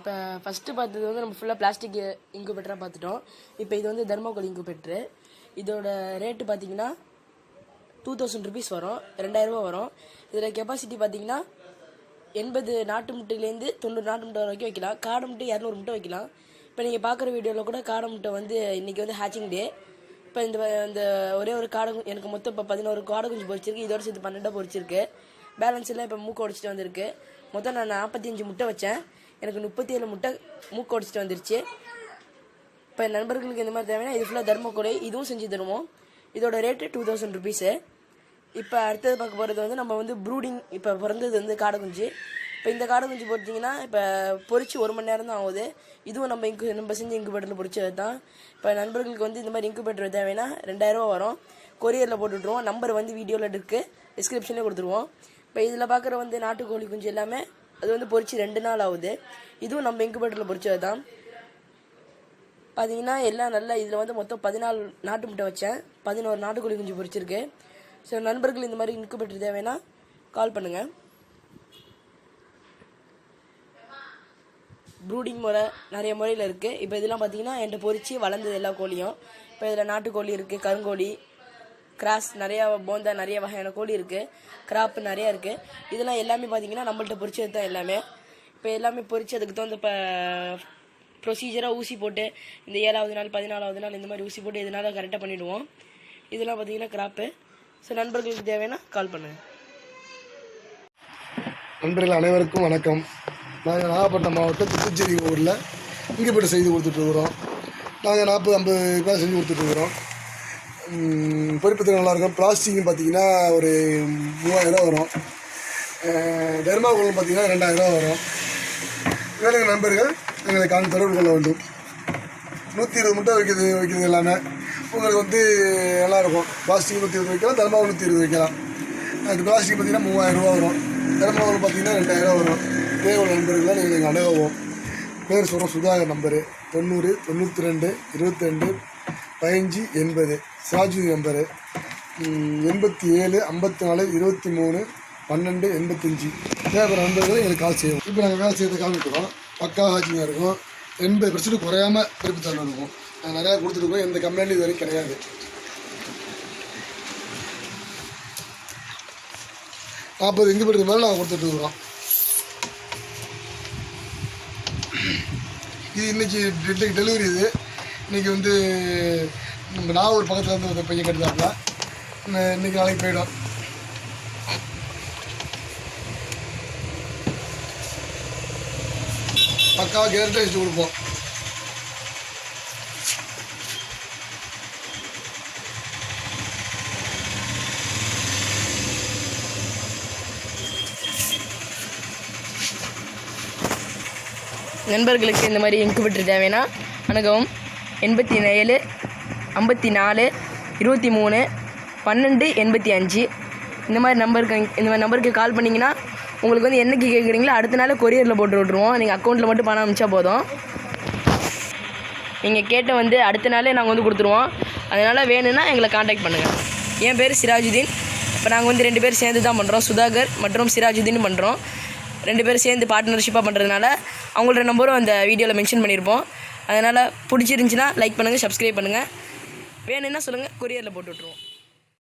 இப்போ ஃபஸ்ட்டு பார்த்தது வந்து நம்ம ஃபுல்லாக பிளாஸ்டிக் இன்குபேட்டராக பார்த்துட்டோம். இப்போ இது வந்து தர்மோகோல் இன்குபேட்ரு இதோட ரேட்டு பார்த்தீங்கன்னா டூ தௌசண்ட் ருபீஸ் வரும். ரெண்டாயிரரூபா வரும். இதில் கெப்பாசிட்டி பார்த்தீங்கன்னா எண்பது நாட்டு முட்டையிலேருந்து தொண்ணூறு நாட்டு முட்டை வரைக்கும் வைக்கலாம். காடை முட்டை இரநூறு முட்டை வைக்கலாம். இப்போ நீங்கள் பார்க்குற வீடியோவில் கூட காடை முட்டை வந்து இன்றைக்கி வந்து ஹேச்சிங் டே இப்போ இந்த இந்த ஒரே ஒரு காடை எனக்கு மொத்தம் இப்போ பதினோரு காடை குஞ்சு பொரிச்சிருக்கு. இதோட சேர்த்து பன்னெண்டாக பொறிச்சிருக்கு பேலன்ஸ் எல்லாம் இப்போ மூக்கு உடச்சிட்டு வந்திருக்கு. மொத்தம் நான் நாற்பத்தஞ்சு முட்டை வச்சேன். எனக்கு முப்பத்தி ஏழு முட்டை மூக்கு உடச்சிட்டு வந்துருச்சு. இப்போ நண்பர்களுக்கு இந்த மாதிரி தேவைன்னா இது ஃபுல்லாக தர்மக்கொலை இதுவும் செஞ்சு தருவோம். இதோட ரேட்டு டூ தௌசண்ட் ருபீஸு இப்போ அடுத்தது பார்க்க போகிறது வந்து நம்ம வந்து ப்ரூடிங் இப்போ பிறந்தது வந்து காடை குஞ்சு இப்போ இந்த காடை குஞ்சு இப்போ பொரிச்சு ஒரு மணி நேரம் தான் ஆகுது. இதுவும் நம்ம இங்கு நம்ம செஞ்சு இன்குபேட்டரில் பொரிச்சது தான். இப்போ நண்பர்களுக்கு வந்து இந்த மாதிரி இன்குபேட்டர் தேவைன்னா ரெண்டாயிரரூவா வரும். கொரியரில் போட்டு விட்ருவோம் நம்பர் வந்து வீடியோவில் இருக்குது டிஸ்கிரிப்ஷன்லேயே கொடுத்துருவோம். இப்போ இதில் பார்க்குற வந்து நாட்டுக்கோழி குஞ்சு எல்லாமே அது வந்து பொரிச்சு ரெண்டு நாள் ஆகுது. இதுவும் நம்ம இன்குபேட்டரில் பொறிச்சது தான் பார்த்தீங்கன்னா எல்லாம் நல்லா இதில் வந்து மொத்தம் பதினாலு நாட்டு முட்டை வச்சேன். பதினோரு நாட்டுக்கோழி குஞ்சு பொரிச்சிருக்கு ஸோ நண்பர்கள் இந்த மாதிரி இன்குபேட்டர் தேவைன்னா கால் பண்ணுங்கள் ப்ரூடிங் முறை நிறைய முறையில் இருக்குது இப்போ இதெல்லாம் பார்த்தீங்கன்னா என்கிட்ட பொரிச்சு வளர்ந்தது எல்லா கோழியும். இப்போ இதில் நாட்டுக்கோழி இருக்குது கருங்கோழி கிராஸ் நிறையா போந்தா நிறைய வகையான கோழி இருக்குது கிராப் நிறையா இருக்குது இதெல்லாம் எல்லாமே பார்த்தீங்கன்னா நம்மள்ட்ட பொறிச்சது தான் எல்லாமே. இப்போ எல்லாமே பொறிச்சு அதுக்கு தகுந்த இப்போ ப்ரொசீஜராக ஊசி போட்டு இந்த ஏழாவது நாள் பதினாலாவது நாள் இந்த மாதிரி ஊசி போட்டு இதனால கரெக்டாக பண்ணிவிடுவோம் இதெல்லாம் பார்த்தீங்கன்னா கிராப்பு ஸோ நண்பர்களுக்கு தேவைன்னா கால் பண்ணுங்கள் நண்பர்கள் அனைவருக்கும் வணக்கம். நாங்கள் நாகப்பட்டினம் மாவட்டம் புதுச்சேரி ஊரில் இன்குபேட்டர் செய்து கொடுத்துட்ருக்குறோம் நாங்கள் நாற்பது ஐம்பது பேர் செஞ்சு கொடுத்துட்ருக்குறோம் பொறுப்பு நல்லாயிருக்கும் பிளாஸ்டிக்னு பார்த்தீங்கன்னா ஒரு மூவாயிரம் வரும். தர்மாகுளம் பார்த்தீங்கன்னா ரெண்டாயிரம் வரும். வேலைங்க நண்பர்கள் எங்களை காண தொடர்பு கொள்ள வேண்டும். நூற்றி இருபது முட்டை வைக்கிறது வைக்கிறது எல்லாமே. உங்களுக்கு வந்து நல்லாயிருக்கும் பிளாஸ்டிக் நூற்றி இருபது வைக்கலாம் தர்மாவில் நூற்றி இருபது வைக்கலாம். அது பிளாஸ்டிக் பார்த்தீங்கன்னா மூவாயிரம் ரூபா வரும். தர்மாவில் பார்த்தீங்கன்னா ரெண்டாயிரம் வரும். தேவையான நண்பர்களாக நீங்கள் எங்கள் அணுகவும். பேர் சொல்கிறோம் சுதாகர் நம்பரு. தொண்ணூறு தொண்ணூற்றி ரெண்டு இருபத்தி ரெண்டு பதினஞ்சு எண்பது. சிராஜு நம்பரு எண்பத்தி ஏழு ஐம்பத்தி நாலு இருபத்தி மூணு பன்னெண்டு எண்பத்தஞ்சு தேவைப்படுற நண்பர்கள் எங்களுக்கு கால் செய்வோம் இப்போ நாங்கள் வேலை செய்யறது காமிக்கிறோம் பக்கா ஹாஜிங்காக இருக்கும். எண்பது பர்சன்ட் குறையாம திருப்பி தரணும் இருக்கும் நாங்கள் நிறையா கொடுத்துருக்கோம் எந்த கம்ப்ளைண்ட்டும் இது வரைக்கும் கிடையாது. நாற்பது இங்கு படுத்து மேலே நாங்கள் கொடுத்துட்டு இருக்கிறோம். இது இன்னைக்கு டெலிவரி இது. இன்னைக்கு வந்து நம்ம நாகூர் பக்கத்தில் இருந்து ஒரு பையன் கிடைச்சாப்புல இன்னைக்கு நாளைக்கு போயிடும். பக்காவாக கேரண்டி வச்சு கொடுப்போம். நண்பர்களுக்கு இந்த மாதிரி இன்குபேட்டர் தேவைன்னா அணுகவும் எண்பத்தி ஏழு ஐம்பத்தி நாலு இருபத்தி மூணு பன்னெண்டு எண்பத்தி அஞ்சு. இந்த மாதிரி நம்பருக்கு இந்த மாதிரி நம்பருக்கு கால் பண்ணிங்கன்னா உங்களுக்கு வந்து என்னைக்கு கேட்குறீங்களோ அடுத்த நாள் கொரியரில் போட்டு விட்ருவோம் நீங்கள் அக்கௌண்ட்டில் மட்டும் பணம் அனுப்பிச்சா போதும். நீங்கள் கேட்ட வந்து அடுத்த நாளே நாங்கள் வந்து கொடுத்துருவோம். அதனால் வேணும்னா எங்களை காண்டாக்ட் பண்ணுங்கள் என் பேர் சிராஜுதீன். இப்போ நாங்கள் வந்து ரெண்டு பேர் சேர்ந்து தான் பண்ணுறோம் சுதாகர் மற்றும் சிராஜுதீன் பண்ணுறோம் ரெண்டு பேரும் சேர்ந்து பார்ட்னர்ஷிப்பாக பண்ணுறதுனால அவங்களோட நம்பரும் அந்த வீடியோவில் மென்ஷன் பண்ணியிருப்போம் அதனால் பிடிச்சிருந்துச்சின்னா லைக் பண்ணுங்கள் சப்ஸ்கிரைப் பண்ணுங்கள் வேணும்னா சொல்லுங்கள் கொரியரில் போட்டு விட்ருவோம்